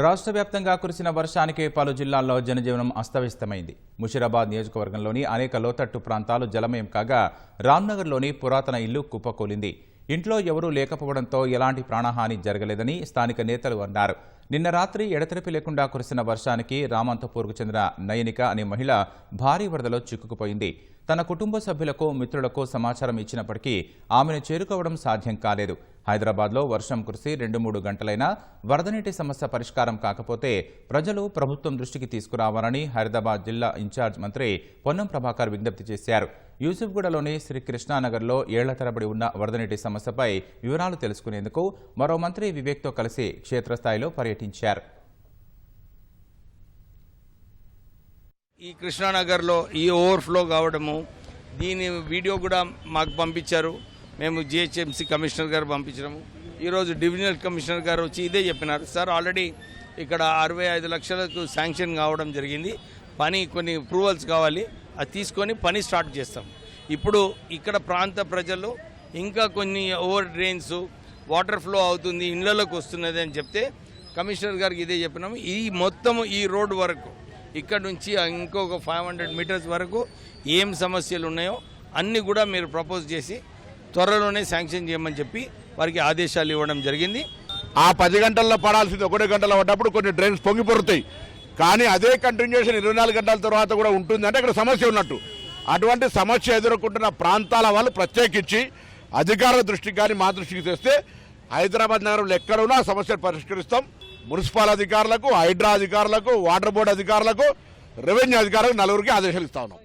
రాష్ట్ర వ్యాప్తంగా కురిసిన వర్షానికి పలు జిల్లాల్లో జనజీవనం అస్తవ్యస్తమైంది. ముషిరాబాద్ నియోజకవర్గంలోని అనేక లోతట్టు ప్రాంతాలు జలమయం కాగా రామ్నగర్లోని పురాతన ఇల్లు కుప్పకూలింది. ఇంట్లో ఎవరూ లేకపోవడంతో ఎలాంటి ప్రాణహాని జరగలేదని స్థానిక నేతలు అన్నారు. నిన్న రాత్రి ఎడతెరిపి లేకుండా కురిసిన వర్షానికి రామంతపూర్కు చెందిన నయనిక అనే మహిళ భారీ వరదలో చిక్కుకుపోయింది. తన కుటుంబ సభ్యులకు మిత్రులకు సమాచారం ఇచ్చినప్పటికీ ఆమెను చేరుకోవడం సాధ్యం కాలేదు. హైదరాబాద్లో వర్షం కురిసి రెండు మూడు గంటలైనా వరద నీటి సమస్య పరిష్కారం కాకపోతే ప్రజలు ప్రభుత్వం దృష్టికి తీసుకురావాలని హైదరాబాద్ జిల్లా ఇన్ఛార్జ్ మంత్రి పొన్నం ప్రభాకర్ విజ్ఞప్తి చేశారు. యూసుఫ్గూడలోని శ్రీ కృష్ణానగర్లో ఏళ్ళ తరబడి ఉన్న వరద నీటి సమస్యపై వివరాలు తెలుసుకునేందుకు మరో మంత్రి వివేక్తో కలిసి క్షేత్రస్థాయిలో పర్యటించారు. ఈ కృష్ణానగర్లో ఈ ఓవర్ఫ్లో కావడము దీని వీడియో కూడా మాకు పంపించారు. మేము జిహెచ్ఎంసీ కమిషనర్ గారు పంపించినాము. ఈరోజు డివిజనల్ కమిషనర్ గారు వచ్చి ఇదే చెప్పినారు. సార్ ఆల్రెడీ ఇక్కడ అరవై ఐదు లక్షలకు శాంక్షన్ కావడం జరిగింది. పని కొన్ని అప్రూవల్స్ కావాలి. అది తీసుకొని పని స్టార్ట్ చేస్తాం. ఇప్పుడు ఇక్కడ ప్రాంత ప్రజలు ఇంకా కొన్ని ఓవర్ డ్రైన్స్ వాటర్ ఫ్లో అవుతుంది ఇళ్ళలోకి వస్తున్నది అని చెప్తే కమిషనర్ గారికి ఇదే చెప్పినాము. ఈ మొత్తం ఈ రోడ్ వరకు ఇక్కడ నుంచి ఇంకొక ఫైవ్ హండ్రెడ్ మీటర్స్ వరకు ఏం సమస్యలు ఉన్నాయో అన్నీ కూడా మీరు ప్రపోజ్ చేసి త్వరలోనే శాంక్షన్ చేయమని చెప్పి వారికి ఆదేశాలు ఇవ్వడం జరిగింది. ఆ పది గంటల్లో పడాల్సింది ఒకటి గంటలో పడ్డప్పుడు కొన్ని డ్రైన్స్ పొంగిపోతాయి కానీ అదే కంటిన్యూషన్ ఇరవై నాలుగు గంటల తర్వాత కూడా ఉంటుంది. అంటే అక్కడ సమస్య ఉన్నట్టు. అటువంటి సమస్య ఎదుర్కొంటున్న ప్రాంతాల వాళ్ళు ప్రత్యేకించి అధికారుల దృష్టికి కానీ మా దృష్టికి తెస్తే హైదరాబాద్ నగరంలో ఎక్కడ ఉన్నా సమస్యను పరిష్కరిస్తాం. మున్సిపల్ అధికారులకు హైడ్రా అధికారులకు వాటర్ బోర్డు అధికారులకు రెవెన్యూ అధికారులకు నలుగురికి ఆదేశాలు ఇస్తా ఉన్నాం.